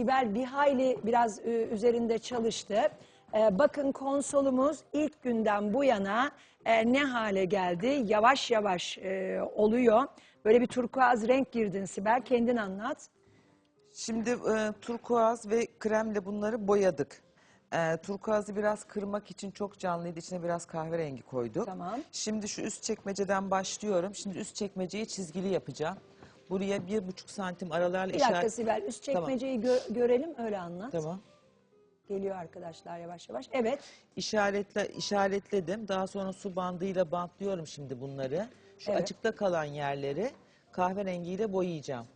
Sibel bir hayli biraz e, üzerinde çalıştı. E, bakın konsolumuz ilk günden bu yana e, ne hale geldi? Yavaş yavaş e, oluyor. Böyle bir turkuaz renk girdin Sibel. Kendin anlat. Şimdi e, turkuaz ve kremle bunları boyadık. E, turkuazı biraz kırmak için çok canlıydı. İçine biraz kahverengi koyduk. Tamam. Şimdi şu üst çekmeceden başlıyorum. Şimdi üst çekmeceyi çizgili yapacağım. Buraya bir buçuk santim aralarla Bir dakika işaret... Sibel üst çekmeceyi gö- görelim öyle anlat. Tamam. Geliyor arkadaşlar yavaş yavaş. Evet. İşaretle, işaretledim. Daha sonra su bandıyla bantlıyorum şimdi bunları. Şu Evet. açıkta kalan yerleri kahverengiyle boyayacağım.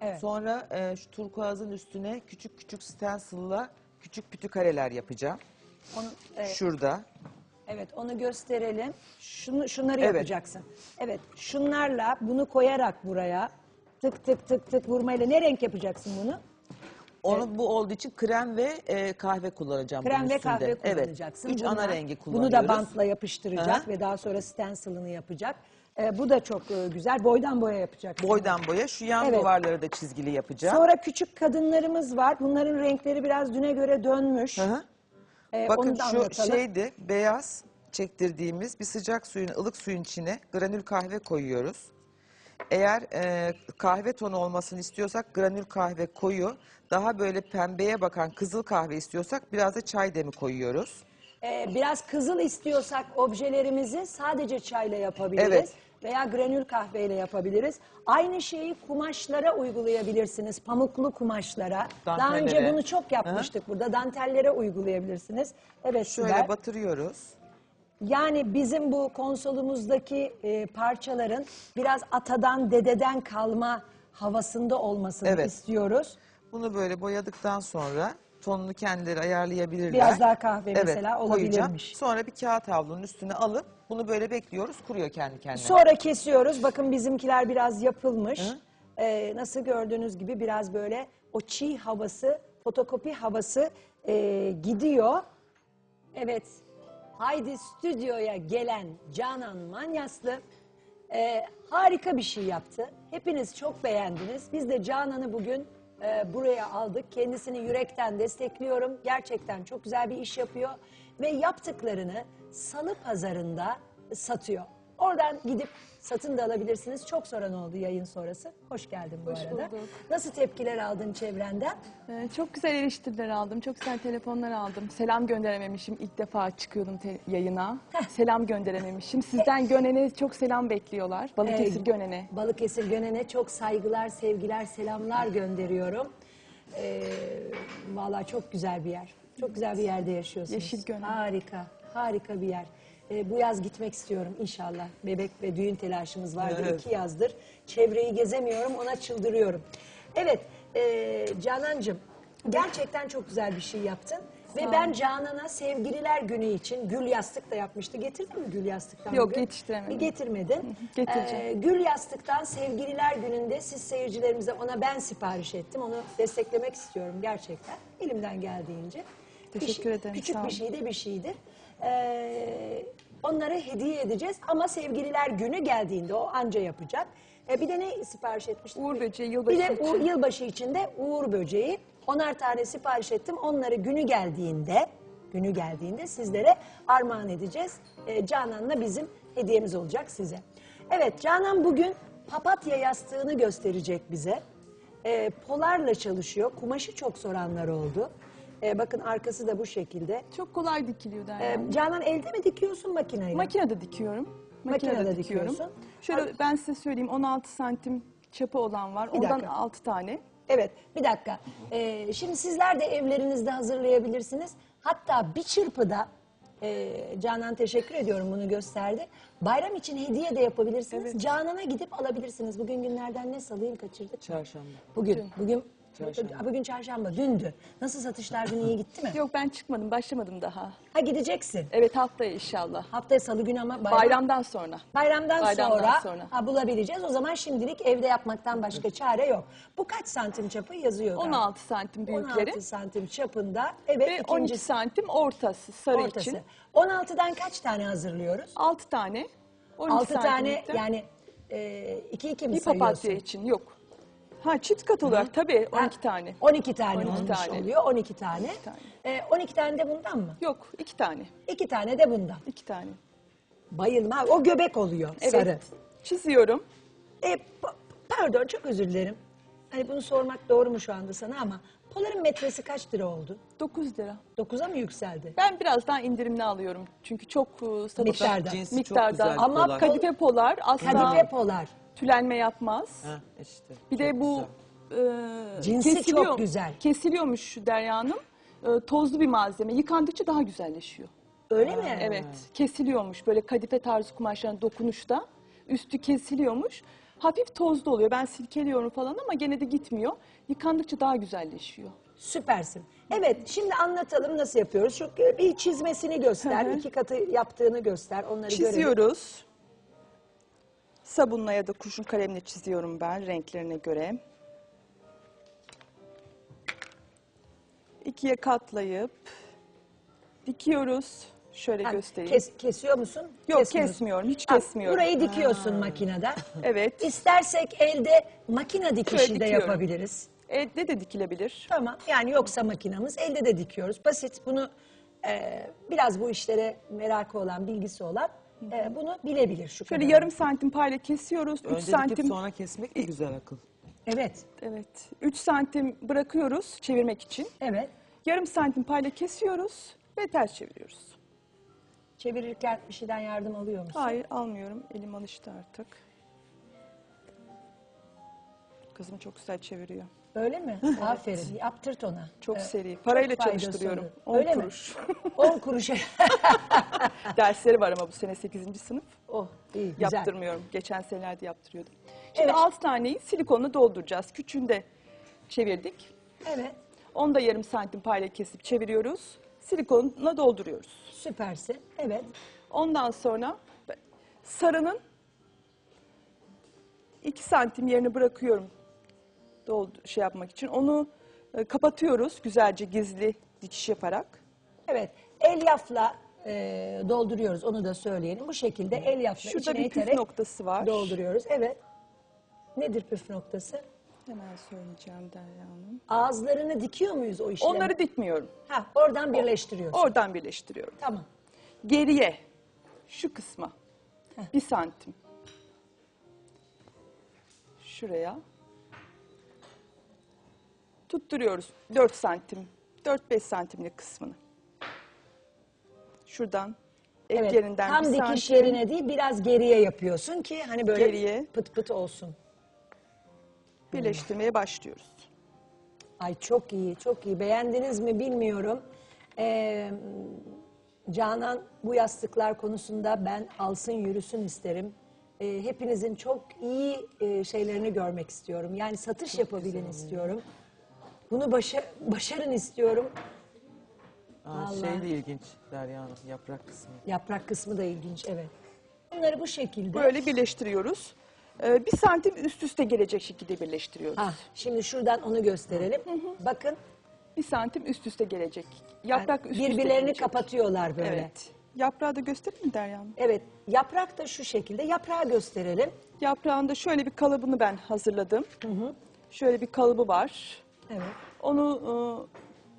Evet. Sonra e, şu turkuazın üstüne küçük küçük stencil'la küçük pütü kareler yapacağım. Onu, evet. Şurada. Evet onu gösterelim. Şunu, şunları Evet. yapacaksın. Evet şunlarla bunu koyarak buraya tık tık tık tık vurmayla ne renk yapacaksın bunu? Onu bu olduğu için krem ve e, kahve kullanacağım Krem bunun ve üstünde. kahve kullanacaksın. Evet. Üç Bunlar- ana rengi kullanıyoruz. Bunu da bantla yapıştıracak Aha. ve daha sonra stencil'ını yapacak. Ee, bu da çok e, güzel. Boydan boya yapacaksın. Boydan boya. Şu yan Evet. duvarları da çizgili yapacağım. Sonra küçük kadınlarımız var. Bunların renkleri biraz düne göre dönmüş. Hı hı. Ee, Bakın onu da şu anlatalım. şeydi beyaz çektirdiğimiz bir sıcak suyun ılık suyun içine granül kahve koyuyoruz. Eğer e, kahve tonu olmasını istiyorsak granül kahve koyu, daha böyle pembeye bakan kızıl kahve istiyorsak biraz da çay demi koyuyoruz. Ee, biraz kızıl istiyorsak objelerimizi sadece çayla yapabiliriz. Evet. Veya granül kahveyle yapabiliriz. Aynı şeyi kumaşlara uygulayabilirsiniz. Pamuklu kumaşlara. Daha önce Dantellere. bunu çok yapmıştık burada. Dantellere uygulayabilirsiniz. Evet Şöyle Sibel. batırıyoruz. Yani bizim bu konsolumuzdaki e, parçaların biraz atadan, dededen kalma havasında olmasını Evet. istiyoruz. Bunu böyle boyadıktan sonra tonunu kendileri ayarlayabilirler. Biraz daha kahve mesela koyacağım. olabilirmiş. Sonra bir kağıt havlunun üstüne alıp bunu böyle bekliyoruz kuruyor kendi kendine. Sonra kesiyoruz. Bakın bizimkiler biraz yapılmış. Ee, nasıl gördüğünüz gibi biraz böyle o çiğ havası, fotokopi havası e, gidiyor. Evet. Haydi stüdyoya gelen Canan Manyaslı e, harika bir şey yaptı. Hepiniz çok beğendiniz. Biz de Canan'ı bugün e, buraya aldık. Kendisini yürekten destekliyorum. Gerçekten çok güzel bir iş yapıyor. Ve yaptıklarını salı pazarında satıyor. Oradan gidip satın da alabilirsiniz. Çok soran oldu yayın sonrası. Hoş geldin bu Hoş arada. bulduk. Nasıl tepkiler aldın çevrenden? Ee, çok güzel eleştiriler aldım, çok güzel telefonlar aldım. Selam gönderememişim, ilk defa çıkıyordum te- yayına. Selam gönderememişim. Sizden Gönen'e çok selam bekliyorlar. Balıkesir Ee, Gönen'e. Balıkesir Gönen'e çok saygılar, sevgiler, selamlar gönderiyorum. Ee, Valla çok güzel bir yer. Çok güzel bir yerde yaşıyorsunuz. Yeşil Gönen. Harika, harika bir yer. Ee, bu yaz gitmek istiyorum inşallah. Bebek ve düğün telaşımız vardı Evet. iki yazdır. Çevreyi gezemiyorum, ona çıldırıyorum. Evet, e, Canancığım gerçekten çok güzel bir şey yaptın. Ve ben Canan'a sevgililer günü için gül yastık da yapmıştı. Getirdin mi gül yastıktan Yok, bugün? yetiştiremedim. Getirmedin. Getireceğim. Ee, Gül Yastık'tan Sevgililer Günü'nde siz seyircilerimize ona ben sipariş ettim. Onu desteklemek istiyorum gerçekten. Elimden geldiğince. Teşekkür ederim, Küçük sağ bir şey de bir şeydir. Ee, onlara hediye edeceğiz ama Sevgililer Günü geldiğinde o anca yapacak. Ee, bir de ne sipariş etmiştik? Uğur böceği Bir yılbaşı de için. Uğur, yılbaşı için de Uğur böceği. Onar tane sipariş ettim. Onları günü geldiğinde günü geldiğinde sizlere armağan edeceğiz. Ee, Canan'la bizim hediyemiz olacak size. Evet Canan bugün papatya yastığını gösterecek bize. Ee, polarla çalışıyor. Kumaşı çok soranlar oldu. Ee, bakın arkası da bu şekilde. Çok kolay dikiliyor Derya. Ee, Canan elde mi dikiyorsun makineyle? Makinede dikiyorum. Makinede dikiyorsun. Şöyle Al- ben size söyleyeyim 16 santim çapı olan var. Bir Ondan dakika. 6 tane. Evet, bir dakika. Ee, şimdi sizler de evlerinizde hazırlayabilirsiniz. Hatta bir çırpıda, e, Canan teşekkür ediyorum bunu gösterdi. Bayram için hediye de yapabilirsiniz. Canan'a gidip alabilirsiniz. Bugün günlerden ne salayım kaçırdık. Çarşamba. Bugün, bugün Çarşamba. bugün çarşamba, dündü. Nasıl satışlar dün iyi gitti mi? Yok ben çıkmadım, başlamadım daha. Ha gideceksin. Evet haftaya inşallah. Haftaya salı günü ama bayram. Bayramdan sonra. Bayramdan, Bayramdan sonra, sonra. Ha, bulabileceğiz. O zaman şimdilik evde yapmaktan başka çare yok. Bu kaç santim çapı yazıyor? galiba. 16 santim büyükleri 16 santim çapında. Evet ve ikinci 12 santim ortası sarı ortası. için. 16'dan kaç tane hazırlıyoruz? 6 tane. 12 6 tane yani e, iki iki mi bir sayıyorsun? papatya için yok. Ha çift kat olarak tabii 12 Ha, tane. 12 tane 12 olmuş tane. oluyor. 12 tane. tane. Ee, 12 tane de bundan mı? Yok iki tane. 2 tane de bundan. iki tane. Bayılma. O göbek oluyor Evet. sarı. Çiziyorum. E, pa- pardon çok özür dilerim. Hani bunu sormak doğru mu şu anda sana ama poların metresi kaç lira oldu? 9 lira. 9'a mı yükseldi? Ben biraz daha indirimli alıyorum. Çünkü çok e, satış Miktarda. Cinsi çok miktarda. güzel Ama polar. kadife polar asla Kadife polar. Tülenme yapmaz. Ha, işte. Bir de çok bu e, Cinsi çok kesiliyor- güzel. Kesiliyormuş Derya Hanım. E, tozlu bir malzeme. Yıkandıkça daha güzelleşiyor. Öyle mi? Evet, kesiliyormuş böyle kadife tarzı kumaşların dokunuşta. Üstü kesiliyormuş. Hafif tozlu oluyor. Ben silkeliyorum falan ama gene de gitmiyor. Yıkandıkça daha güzelleşiyor. Süpersin. Evet şimdi anlatalım nasıl yapıyoruz. Şu e, bir çizmesini göster. Hı hı. iki katı yaptığını göster. Onları görelim. Sabunla ya da kurşun kalemle çiziyorum ben renklerine göre. İkiye katlayıp dikiyoruz. Şöyle Ha, göstereyim. kes- kesiyor musun? Yok Kesmiyorsun. kesmiyorum, hiç Ha, kesmiyorum. Burayı dikiyorsun makinede. Evet. İstersek elde makine dikişi de dikiyorum. yapabiliriz. Elde de dikilebilir. Tamam. Yani yoksa makinamız elde de dikiyoruz. Basit. Bunu e, biraz bu işlere merakı olan, bilgisi olan e, bunu bilebilir şu Şöyle kadar. yarım santim payla kesiyoruz. 3 Önce dikip santim. sonra kesmek de güzel akıl. Evet. Evet. 3 santim bırakıyoruz çevirmek için. Evet. Yarım santim payla kesiyoruz ve ters çeviriyoruz. Çevirirken bir şeyden yardım alıyor musun? Hayır almıyorum. Elim alıştı artık. Kızım çok güzel çeviriyor. Öyle mi? Aferin. Yaptırt ona. Çok seri. Parayla faydası çalıştırıyorum. olur. 10 Öyle kuruş. mi? 10 kuruş. Dersleri var ama bu sene 8. sınıf. oh iyi güzel. Yaptırmıyorum. Geçen senelerde yaptırıyordum. Şimdi Evet. alt taneyi silikonla dolduracağız. Küçüğünü de çevirdik. Evet. Onu da yarım santim payla kesip çeviriyoruz. Silikonla dolduruyoruz. Süpersin. Evet. Ondan sonra sarının 2 santim yerini bırakıyorum şey yapmak için. Onu e, kapatıyoruz güzelce gizli dikiş yaparak. Evet. Elyafla e, dolduruyoruz. Onu da söyleyelim. Bu şekilde elyafla Şurada içine bir püf iterek noktası var. dolduruyoruz. Evet. Nedir püf noktası? Hemen söyleyeceğim Derya Hanım. Ağızlarını dikiyor muyuz o işlemi? Onları dikmiyorum. Ha, oradan birleştiriyoruz. Oradan birleştiriyorum. Tamam. Geriye şu kısma bir santim. Şuraya tutturuyoruz 4 santim, 4-5 santimlik kısmını. Şuradan Evet. yerinden Tam bir dikiş santim. yerine değil biraz geriye yapıyorsun ki hani böyle Geriye. pıt pıt olsun. birleştirmeye başlıyoruz. Ay çok iyi, çok iyi. Beğendiniz mi bilmiyorum. Ee, Canan bu yastıklar konusunda ben alsın yürüsün isterim. Ee, hepinizin çok iyi e, şeylerini görmek istiyorum. Yani satış yapabilin istiyorum. Bunu başa- başarın istiyorum. Aa, Vallahi. şey de ilginç Derya Hanım, yaprak kısmı. Yaprak kısmı da ilginç, evet. Bunları bu şekilde. Böyle birleştiriyoruz. Ee, bir santim üst üste gelecek şekilde birleştiriyoruz. Ah, şimdi şuradan onu gösterelim. Bakın Bir santim üst üste gelecek. Yaprak üst üste birbirlerini gelecek. kapatıyorlar böyle. Evet. Yaprağı da göstereyim mi Derya Hanım? Evet, yaprak da şu şekilde. Yaprağı gösterelim. Yaprağında şöyle bir kalıbını ben hazırladım. Şöyle bir kalıbı var. Evet. Onu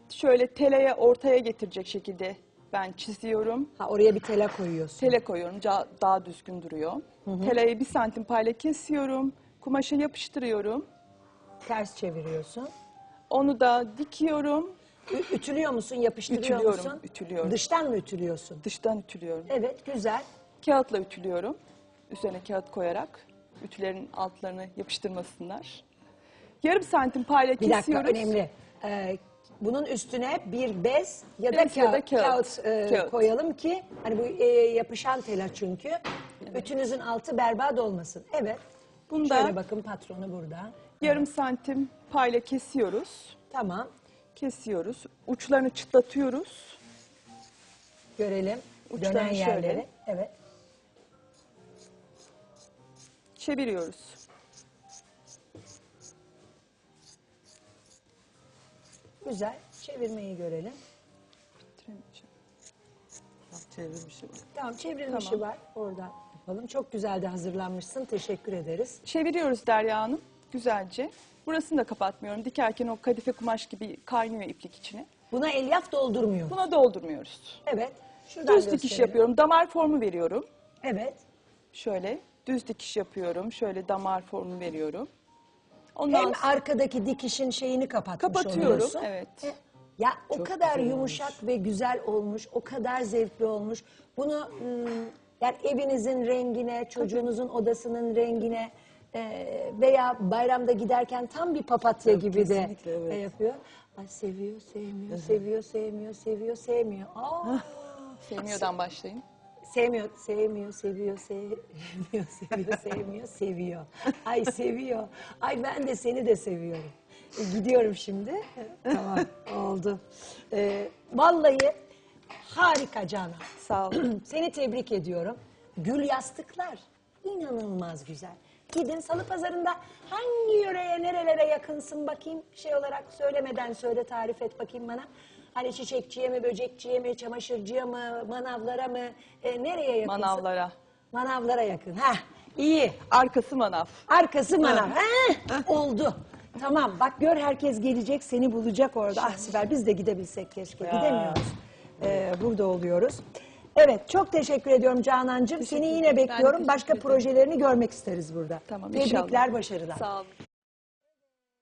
e, şöyle teleye ortaya getirecek şekilde ben çiziyorum. Ha oraya bir tela koyuyorsun. Tele koyuyorum ca- daha düzgün duruyor. Teleyi bir santim payla kesiyorum. Kumaşa yapıştırıyorum. Ters çeviriyorsun. Onu da dikiyorum. Ü- ütülüyor musun, yapıştırıyor Ütülüyorum, musun? ütülüyorum. Dıştan mı ütülüyorsun? Dıştan ütülüyorum. Evet, güzel. Kağıtla ütülüyorum. Üzerine kağıt koyarak ütülerin altlarını yapıştırmasınlar. Yarım santim payla Bir dakika, kesiyoruz. önemli. Ee, bunun üstüne bir bez ya da Bez ya da kağıt, kağıt. kağıt, e, Kağıt. koyalım ki hani bu e, yapışan tela çünkü. Ütünüzün altı berbat olmasın. Evet. Bunda Şöyle bakın patronu burada. yarım santim payla kesiyoruz. Tamam. Kesiyoruz. Uçlarını çıtlatıyoruz. Görelim. Uçlarını Dönen şöyle. yerleri. Evet. Çeviriyoruz. Güzel. Çevirmeyi görelim. Bak çevirmişim. Tamam çevrilmişi Tamam. var. Oradan yapalım. Çok güzel de hazırlanmışsın. Teşekkür ederiz. Çeviriyoruz Derya Hanım güzelce. Burasını da kapatmıyorum. Dikerken o kadife kumaş gibi kaynıyor iplik içine. Buna elyaf doldurmuyor. Buna doldurmuyoruz. Evet. Şuradan Düz dikiş gösterelim. yapıyorum. Damar formu veriyorum. Evet. Şöyle düz dikiş yapıyorum. Şöyle damar formu veriyorum. Ondan Hem sonra arkadaki dikişin şeyini kapatmış kapatıyorum. oluyorsun. Evet. Ya o kadar yumuşak ve güzel olmuş, o kadar zevkli olmuş. Bunu yani evinizin rengine, çocuğunuzun odasının rengine e, veya bayramda giderken tam bir papatya gibi de kesinlikle, evet. e, yapıyor. Ay seviyor, sevmiyor, seviyor, sevmiyor, seviyor, sevmiyor. Aa, sevmiyordan başlayayım. Sevmiyor, sevmiyor, seviyor, sevmiyor, seviyor, sevmiyor, seviyor. Ay seviyor. Ay ben de seni de seviyorum. E, gidiyorum şimdi. tamam, oldu. E, vallahi harika Canan. Sağ olun. Seni tebrik ediyorum. Gül yastıklar inanılmaz güzel. Gidin salı pazarında hangi yöreye nerelere yakınsın bakayım şey olarak söylemeden söyle tarif et bakayım bana. Hani çiçekçiye mi, böcekçiye mi, çamaşırcıya mı, manavlara mı, e, nereye yakınsın? Manavlara. Manavlara yakın. Ha, iyi. Arkası manav. Arkası manav. Ha, oldu. Tamam bak gör herkes gelecek seni bulacak orada. Ah Sibel biz de gidebilsek keşke. Gidemiyoruz. Ee, burada oluyoruz. Evet çok teşekkür ediyorum Canancığım. Seni yine bekliyorum. Başka projelerini görmek isteriz burada. Tamam, Tebrikler, inşallah. başarılar. Sağ olun.